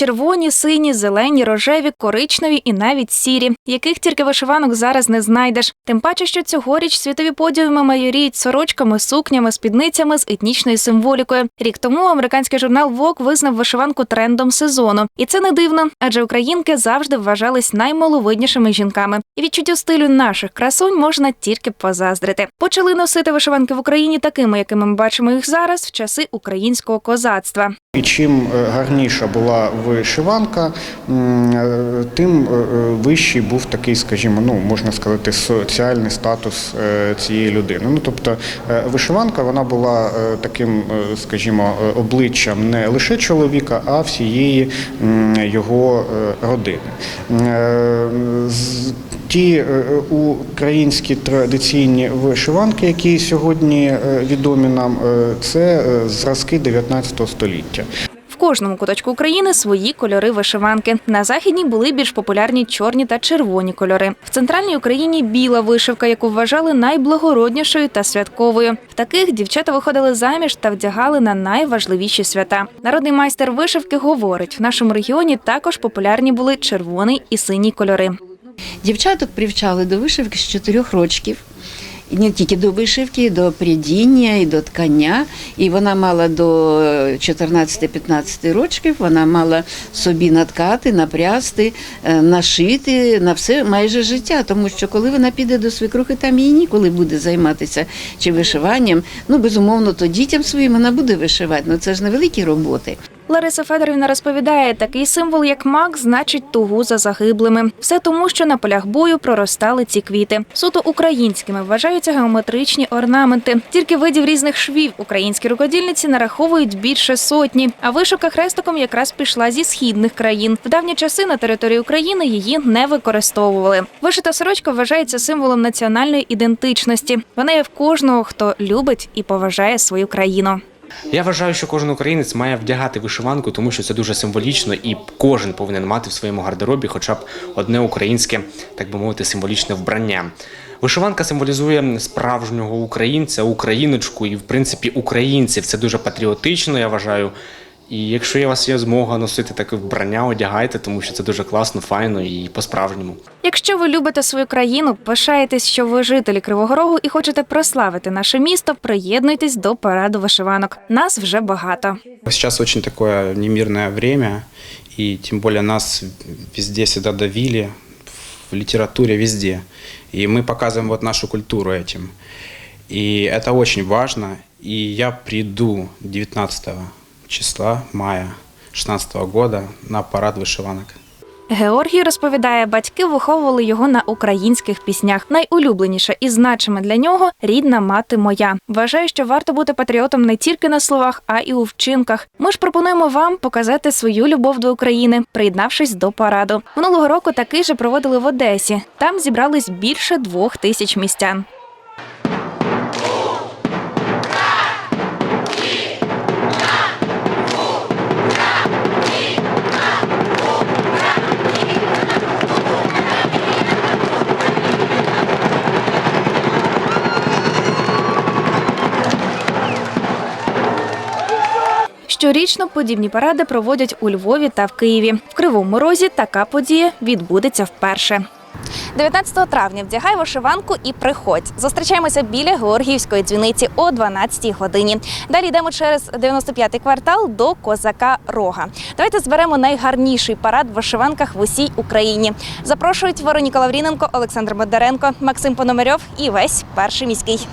Червоні, сині, зелені, рожеві, коричневі і навіть сірі, яких тільки вишиванок зараз не знайдеш. Тим паче, що цьогоріч світові подіуми майоріють сорочками, сукнями, спідницями з етнічною символікою. Рік тому американський журнал Vogue визнав вишиванку трендом сезону, і це не дивно, адже українки завжди вважались наймаловиднішими жінками. І відчуттю стилю наших красунь можна тільки позаздрити. Почали носити вишиванки в Україні такими, якими ми бачимо їх зараз, в часи українського козацтва. І чим е, гарніша була вишиванка, е, тим е, е, вищий був такий, скажімо, ну можна сказати, соціальний статус цієї людини. Ну тобто вишиванка вона була таким, скажімо, обличчям не лише чоловіка, а всієї його родини. Ті українські традиційні вишиванки, які сьогодні відомі нам, це зразки 19 століття. Кожному куточку України свої кольори вишиванки. На західній були більш популярні чорні та червоні кольори. В центральній Україні біла вишивка, яку вважали найблагороднішою та святковою. В таких дівчата виходили заміж та вдягали на найважливіші свята. Народний майстер вишивки говорить: в нашому регіоні також популярні були червоний і синій кольори. Дівчаток привчали до вишивки з чотирьох рочків. Не тільки до вишивки, і до прядіння, і до ткання. І вона мала до 14-15 років, вона мала собі наткати, напрясти, е, нашити на все майже життя. Тому що коли вона піде до свекрухи, там їй ніколи буде займатися чи вишиванням. Ну, безумовно, то дітям своїм вона буде вишивати. Ну це ж невеликі роботи. Лариса Федорівна розповідає, такий символ, як мак, значить тугу за загиблими. Все тому, що на полях бою проростали ці квіти. Суто українськими вважаються геометричні орнаменти. Тільки видів різних швів українські рукодільниці нараховують більше сотні. А вишивка хрестиком якраз пішла зі східних країн. В давні часи на території України її не використовували. Вишита сорочка вважається символом національної ідентичності. Вона є в кожного, хто любить і поважає свою країну. Я вважаю, що кожен українець має вдягати вишиванку, тому що це дуже символічно, і кожен повинен мати в своєму гардеробі хоча б одне українське, так би мовити, символічне вбрання. Вишиванка символізує справжнього українця, україночку і, в принципі, українців. Це дуже патріотично, я вважаю. І якщо у вас є змога носити таке вбрання, одягайте, тому що це дуже класно, файно і по-справжньому. Якщо ви любите свою країну, пишаєтесь, що ви жителі Кривого Рогу і хочете прославити наше місто, приєднуйтесь до параду вишиванок. Нас вже багато. Сейчас очень такое немирное время, и тем более нас везде всегда давили, в литературе везде. И мы показываем вот нашу культуру этим. И это очень важно. И я приду 19 числа мая 2016 года на парад вышиванок. Георгій розповідає, батьки виховували його на українських піснях. Найулюбленіша і значиме для нього рідна мати моя. Вважаю, що варто бути патріотом не тільки на словах, а й у вчинках. Ми ж пропонуємо вам показати свою любов до України, приєднавшись до параду. Минулого року такий же проводили в Одесі. Там зібрались більше двох тисяч містян. Щорічно подібні паради проводять у Львові та в Києві. В Кривому Розі така подія відбудеться вперше. 19 травня вдягай вишиванку і приходь. Зустрічаємося біля Георгіївської дзвіниці о 12 годині. Далі йдемо через 95-й квартал до Козака Рога. Давайте зберемо найгарніший парад в вишиванках в усій Україні. Запрошують Вероніка Лавріненко, Олександр Бондаренко, Максим Пономарьов і весь перший міський.